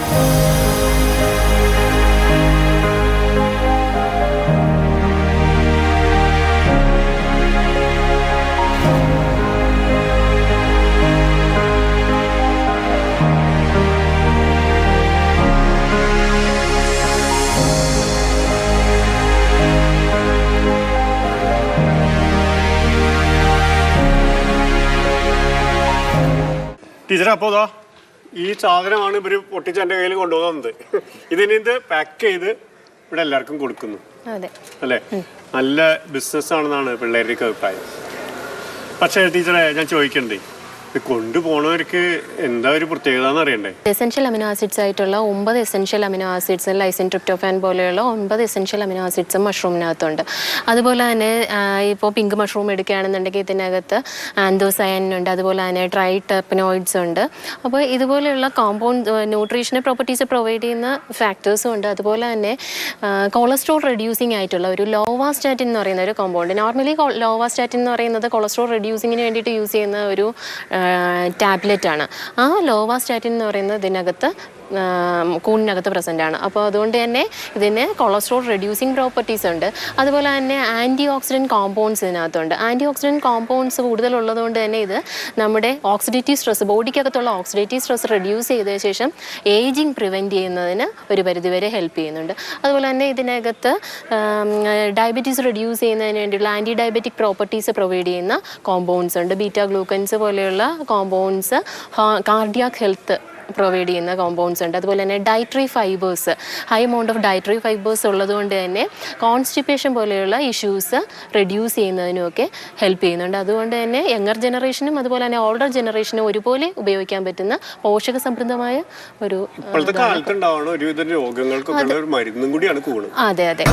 ടീച്ചർ അപ്പോ ഇതാ ഈ സാധനമാണ് ഇവർ പൊട്ടിച്ച് എന്റെ കയ്യിൽ കൊണ്ടുപോകുന്നത് ഇതിന് ഇത് പാക്ക് ചെയ്ത് ഇവിടെ എല്ലാവർക്കും കൊടുക്കുന്നു. അതെ. അല്ലേ? നല്ല ബിസിനസ് ആണെന്നാണ് പിള്ളേരുടെയൊക്കെ അഭിപ്രായം. പക്ഷേ ടീച്ചറെ ഞാൻ ചോദിക്കണ്ടേ? കൊണ്ടുപോണവർക്ക് എന്താ ഒരു പ്രത്യേകത എന്ന് അറിയണ്ടേ? എസെൻഷ്യൽ അമിനോ ആസിഡ്സ് ആയിട്ടുള്ള ഒമ്പത് essential amino acids lysine tryptophan പോലെയുള്ള ഒമ്പത് എസെൻഷ്യൽ അമിനോ ആസിഡ്സും മഷ്റൂമിനകത്തുണ്ട് അതുപോലെ തന്നെ ഇപ്പോൾ പിങ്ക് മഷ്റൂം എടുക്കുകയാണെന്നുണ്ടെങ്കിൽ ഇതിനകത്ത് ഉണ്ട് അതുപോലെ തന്നെ ട്രൈ ഉണ്ട്. അപ്പോൾ ഇതുപോലെയുള്ള കോമ്പൗണ്ട് ന്യൂട്രീഷണൽ പ്രോപ്പർട്ടീസ് പ്രൊവൈഡ് ചെയ്യുന്ന ഫാക്ടേഴ്സും ഉണ്ട്. അതുപോലെ തന്നെ കൊളസ്ട്രോൾ റെഡ്യൂസിങ് ആയിട്ടുള്ള ഒരു ലോവാസ്റ്റാറ്റിൻ എന്ന് പറയുന്ന ഒരു കോമ്പൗണ്ട് നോർമലി ലോവാസ്റ്റാറ്റിൻ എന്ന് പറയുന്നത് കൊളസ്ട്രോൾ റെഡ്യൂസിങ്ങിന് വേണ്ടിയിട്ട് യൂസ് ചെയ്യുന്ന ഒരു ടാബ്ലറ്റ് ആണ്. ആ ലോവാസ്റ്റാറ്റിൻ എന്ന് പറയുന്നത് ഇതിനകത്ത് കൂണിനകത്ത് പ്രസന്റ് ആണ്. അപ്പോൾ അതുകൊണ്ട് തന്നെ ഇതിന് കൊളസ്ട്രോൾ റെഡ്യൂസിങ് പ്രോപ്പർട്ടീസ് ഉണ്ട്. അതുപോലെ തന്നെ ആന്റി ഓക്സിഡന്റ് കോമ്പൗണ്ട്സ് ഇതിനകത്തുണ്ട്. ആന്റി ഓക്സിഡന്റ് കോമ്പൗണ്ട്സ് കൂടുതലുള്ളതുകൊണ്ട് തന്നെ ഇത് നമ്മുടെ ഓക്സിഡേറ്റീവ് സ്ട്രെസ് ബോഡിക്കകത്തുള്ള ഓക്സിഡേറ്റീവ് സ്ട്രെസ് റെഡ്യൂസ് ചെയ്ത ശേഷം ഏജിങ് പ്രിവെന്റ് ചെയ്യുന്നതിന് ഒരു പരിധിവരെ ഹെൽപ്പ് ചെയ്യുന്നുണ്ട്. അതുപോലെ തന്നെ ഇതിനകത്ത് ഡയബറ്റീസ് റെഡ്യൂസ് ചെയ്യുന്നതിന് വേണ്ടിയുള്ള ആന്റി ഡയബറ്റിക് പ്രോപ്പർട്ടീസ് പ്രൊവൈഡ് ചെയ്യുന്ന കോമ്പൗണ്ട്സ് ഉണ്ട്. ബീറ്റാ ഗ്ലൂക്കൻസ് പോലെയുള്ള കോമ്പൗണ്ട്സ് കാർഡിയാക് ഹെൽത്ത് പ്രൊവൈഡ് ചെയ്യുന്ന കോമ്പൗണ്ട്സ് ഉണ്ട്. അതുപോലെ തന്നെ dietary fibres high amount of dietary fibres ഉള്ളതുകൊണ്ട് തന്നെ കോൺസ്റ്റിപ്പേഷൻ പോലെയുള്ള ഇഷ്യൂസ് റെഡ്യൂസ് ചെയ്യുന്നതിനുമൊക്കെ ഹെൽപ്പ് ചെയ്യുന്നുണ്ട്. അതുകൊണ്ട് തന്നെ യങ്ങർ ജനറേഷനും അതുപോലെ തന്നെ ഓൾഡർ ജനറേഷനും ഒരുപോലെ ഉപയോഗിക്കാൻ പറ്റുന്ന പോഷക സമൃദ്ധമായ ഒരു ആ, ഇപ്പോഴത്തെ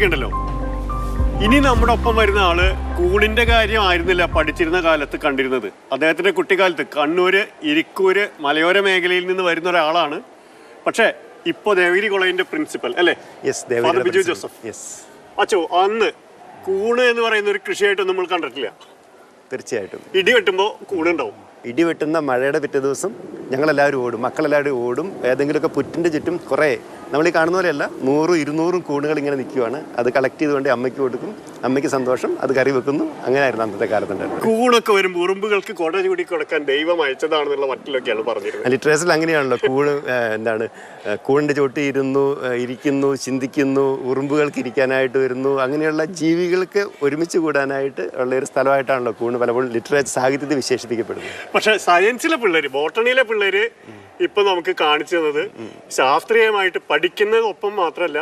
കൃഷിയുടെ ഉണ്ടല്ലോ. ഇനി നമ്മുടെ ഒപ്പം വരുന്ന ആൾ കൂളിന്റെ കാര്യം ആയിരുന്നില്ല പഠിച്ചിരുന്ന കാലത്ത് കണ്ടിരുന്നത്. അദ്ദേഹത്തിന്റെ കുട്ടിക്കാലത്ത് കണ്ണൂര് ഇരിക്കൂര് മലയോര മേഖലയിൽ നിന്ന് വരുന്ന ഒരാളാണ്. പക്ഷേ ഇപ്പൊ ദേവഗിരി കോളേജിന്റെ പ്രിൻസിപ്പൽ അല്ലേ? ഫാദർ ബിജു ജോസഫ്. അച്ചോ അന്ന് കൂണ് എന്ന് പറയുന്ന ഒരു കൃഷിയായിട്ട് നമ്മൾ കണ്ടിട്ടില്ല. തീർച്ചയായിട്ടും. ഇടി വെട്ടുമ്പോ കൂണുണ്ടാവും. ഇടി വെട്ടുന്ന മഴയുടെ പിറ്റേ ദിവസം ഞങ്ങളെല്ലാവരും ഓടും. മക്കളെല്ലാവരും ഓടും. ഏതെങ്കിലുമൊക്കെ പുറ്റിന്റെ ചുറ്റും കുറേ നമ്മൾ ഈ കാണുന്ന പോലെയല്ല നൂറും ഇരുന്നൂറും കൂണുകൾ ഇങ്ങനെ നിൽക്കുവാണ്. അത് കളക്ട് ചെയ്തുകൊണ്ട് അമ്മയ്ക്ക് കൊടുക്കും. അമ്മയ്ക്ക് സന്തോഷം അത് കറി വെക്കുന്നു. അങ്ങനെയായിരുന്നു അന്നത്തെ കാലത്തുണ്ടായിരുന്നു കൂണൊക്കെ വരുമ്പോൾ ഉറുമ്പുകൾക്ക് കൊട കൂടി കൊടുക്കാൻ ദൈവം അയച്ചതാണെന്നുള്ള മറ്റുള്ളൊക്കെയാണ് പറഞ്ഞിരുന്നത്. ലിറ്ററേച്ചറിൽ അങ്ങനെയാണല്ലോ. കൂണ് എന്താണ് കൂണിന്റെ ചോട്ടി ഇരുന്നു ഇരിക്കുന്നു ചിന്തിക്കുന്നു ഉറുമ്പുകൾക്ക് ഇരിക്കാനായിട്ട് വരുന്നു. അങ്ങനെയുള്ള ജീവികൾക്ക് ഒരുമിച്ച് കൂടാനായിട്ട് ഉള്ള ഒരു സ്ഥലമായിട്ടാണല്ലോ കൂണ് പലപ്പോഴും ലിറ്ററേച്ചർ സാഹിത്യത്തിൽ വിശേഷിപ്പിക്കപ്പെടുന്നത്. പക്ഷേ സയൻസിലെ പിള്ളേർ ബോട്ടണിയിലെ പിള്ളേര് ഇപ്പൊ നമുക്ക് കാണിച്ചു തന്നത്. ശാസ്ത്രീയമായിട്ട് പഠിക്കുന്നതൊപ്പം മാത്രമല്ല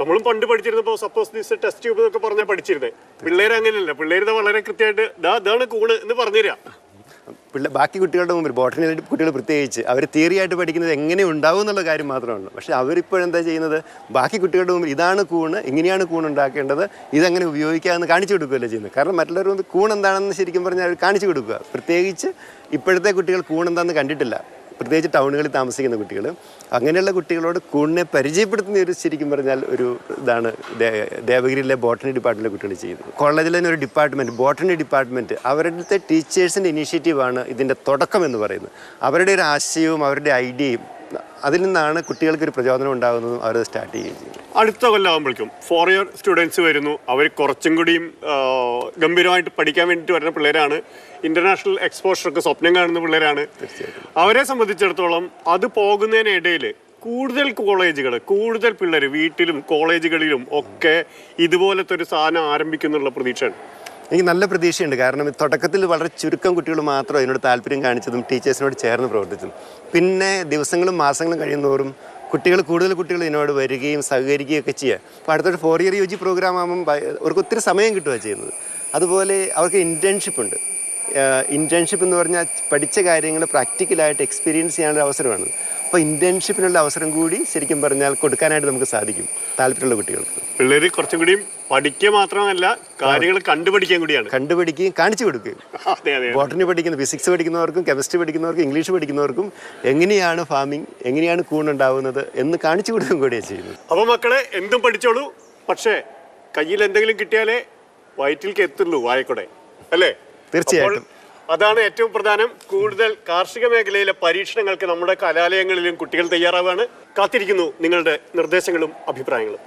നമ്മളും പണ്ട് പഠിച്ചിരുന്നപ്പോ സപ്പോസ് ദിസ് ടെസ്റ്റ് ട്യൂബ് എന്നൊക്കെ പറഞ്ഞാൽ പഠിച്ചിരുന്നത് പിള്ളേർ അങ്ങനെയല്ല. പിള്ളേര് വളരെ കൃത്യമായിട്ട് ദാ ഇതാണ് കൂണ് എന്ന് പറഞ്ഞുതരാം പിള്ളേ ബാക്കി കുട്ടികളുടെ മുമ്പിൽ ബോട്ടണി കുട്ടികൾ പ്രത്യേകിച്ച് അവർ തിയറി ആയിട്ട് പഠിക്കുന്നത് എങ്ങനെ ഉണ്ടാവും എന്നുള്ള കാര്യം മാത്രമാണ് പക്ഷേ അവരിപ്പോഴെന്താ ചെയ്യുന്നത്? ബാക്കി കുട്ടികളുടെ മുമ്പിൽ ഇതാണ് കൂണ് ഇങ്ങനെയാണ് കൂൺ ഉണ്ടാക്കേണ്ടത് ഇതെങ്ങനെ ഉപയോഗിക്കാമെന്ന് കാണിച്ചു കൊടുക്കുകയല്ലേ ചെയ്യുന്നത്. കാരണം മറ്റുള്ളവർ കൂൺ എന്താണെന്ന് ശരിക്കും പറഞ്ഞാൽ കാണിച്ചു കൊടുക്കുക. പ്രത്യേകിച്ച് ഇപ്പോഴത്തെ കുട്ടികൾ കൂൺ എന്താണെന്ന് കണ്ടിട്ടില്ല. പ്രത്യേകിച്ച് ടൗണുകളിൽ താമസിക്കുന്ന കുട്ടികൾ അങ്ങനെയുള്ള കുട്ടികളോട് കൂണിനെ പരിചയപ്പെടുത്തുന്ന ഒരു ശരിക്കും പറഞ്ഞാൽ ഒരു ഇതാണ് ദേവഗിരിയിലെ ബോട്ടണി ഡിപ്പാർട്ട്മെന്റിലെ കുട്ടികൾ ചെയ്യുന്നത്. കോളേജിൽ തന്നെ ഒരു ഡിപ്പാർട്ട്മെന്റ് ബോട്ടണി ഡിപ്പാർട്ട്മെന്റ് അവരുടെ ടീച്ചേഴ്സിന്റെ ഇനീഷ്യേറ്റീവാണ് ഇതിന്റെ തുടക്കം എന്ന് പറയുന്നത്. അവരുടെ ഒരു ആശയവും അവരുടെ ഐഡിയയും അതിൽ നിന്നാണ് കുട്ടികൾക്ക് ഒരു പ്രചോദനം ഉണ്ടാകുന്നത് അവർ സ്റ്റാർട്ട് ചെയ്യുകയും ചെയ്യുന്നത്. അടുത്ത കൊല്ലമാകുമ്പോഴേക്കും ഫോർ ഇയർ സ്റ്റുഡൻസ് വരുന്നു. അവർ കുറച്ചും കൂടിയും ഗംഭീരമായിട്ട് പഠിക്കാൻ വേണ്ടിയിട്ട് വരുന്ന പിള്ളേരാണ്. ഇന്റർനാഷണൽ എക്സ്പോഷർ ഒക്കെ സ്വപ്നം കാണുന്ന പിള്ളേരാണ്. അവരെ സംബന്ധിച്ചിടത്തോളം അത് പോകുന്നതിനിടയിൽ കൂടുതൽ കോളേജുകൾ കൂടുതൽ പിള്ളേർ വീട്ടിലും കോളേജുകളിലും ഒക്കെ ഇതുപോലത്തെ ഒരു സാധനം ആരംഭിക്കുന്നുള്ള പ്രതീക്ഷയാണ്. എനിക്ക് നല്ല പ്രതീക്ഷയുണ്ട്. കാരണം തുടക്കത്തിൽ വളരെ ചുരുക്കം കുട്ടികൾ മാത്രം അതിനോട് താല്പര്യം കാണിച്ചതും ടീച്ചേഴ്സിനോട് ചേർന്ന് പ്രവർത്തിച്ചതും. പിന്നെ ദിവസങ്ങളും മാസങ്ങളും കഴിയുന്നതോറും കുട്ടികൾ കൂടുതൽ കുട്ടികൾ ഇതിനോട് വരികയും സഹകരിക്കുകയും ഒക്കെ ചെയ്യുക. അപ്പോൾ അടുത്തൊരു four year U G programme ആകുമ്പം അവർക്ക് ഒത്തിരി സമയം കിട്ടുക ചെയ്യുന്നത്. അതുപോലെ അവർക്ക് ഇന്റേൺഷിപ്പ് ഉണ്ട്. ഇന്റേൺഷിപ്പ് എന്ന് പറഞ്ഞാൽ പഠിച്ച കാര്യങ്ങൾ പ്രാക്ടിക്കലായിട്ട് എക്സ്പീരിയൻസ് ചെയ്യാനുള്ള അവസരമാണ്. അപ്പോൾ ഇന്റേൺഷിപ്പിനുള്ള അവസരം കൂടി ശരിക്കും പറഞ്ഞാൽ കൊടുക്കാനായിട്ട് നമുക്ക് സാധിക്കും താല്പര്യമുള്ള കുട്ടികൾക്ക്. പിള്ളേർ കുറച്ചും കൂടി പഠിക്കുക മാത്രമല്ല കാര്യങ്ങൾ കണ്ടുപഠിക്കാൻ കൂടിയാണ്. കണ്ടുപഠിക്കുകയും കാണിച്ചു കൊടുക്കുകയും ബോട്ടണി <laughs> പഠിക്കുന്ന ഫിസിക്സ് പഠിക്കുന്നവർക്കും കെമിസ്ട്രി പഠിക്കുന്നവർക്കും ഇംഗ്ലീഷ് പഠിക്കുന്നവർക്കും എങ്ങനെയാണ് ഫാമിംഗ് എങ്ങനെയാണ് കൂണുണ്ടാവുന്നത് എന്ന് കാണിച്ചു കൊടുക്കുകയും കൂടിയാണ് ചെയ്യുന്നത്. അപ്പോൾ മക്കളെ എന്തും പഠിച്ചോളൂ. പക്ഷേ കയ്യിൽ എന്തെങ്കിലും കിട്ടിയാലേ വയറ്റിലേക്ക് എത്തുള്ളൂ വായക്കൂടെ. അല്ലേ? തീർച്ചയായിട്ടും. അതാണ് ഏറ്റവും പ്രധാനം. കൂടുതൽ കാർഷിക മേഖലയിലെ പരീക്ഷണങ്ങൾക്ക് നമ്മുടെ കലാലയങ്ങളിലും കുട്ടികൾ തയ്യാറാവുകയാണ് കാത്തിരിക്കുന്നു നിങ്ങളുടെ നിർദ്ദേശങ്ങളും അഭിപ്രായങ്ങളും.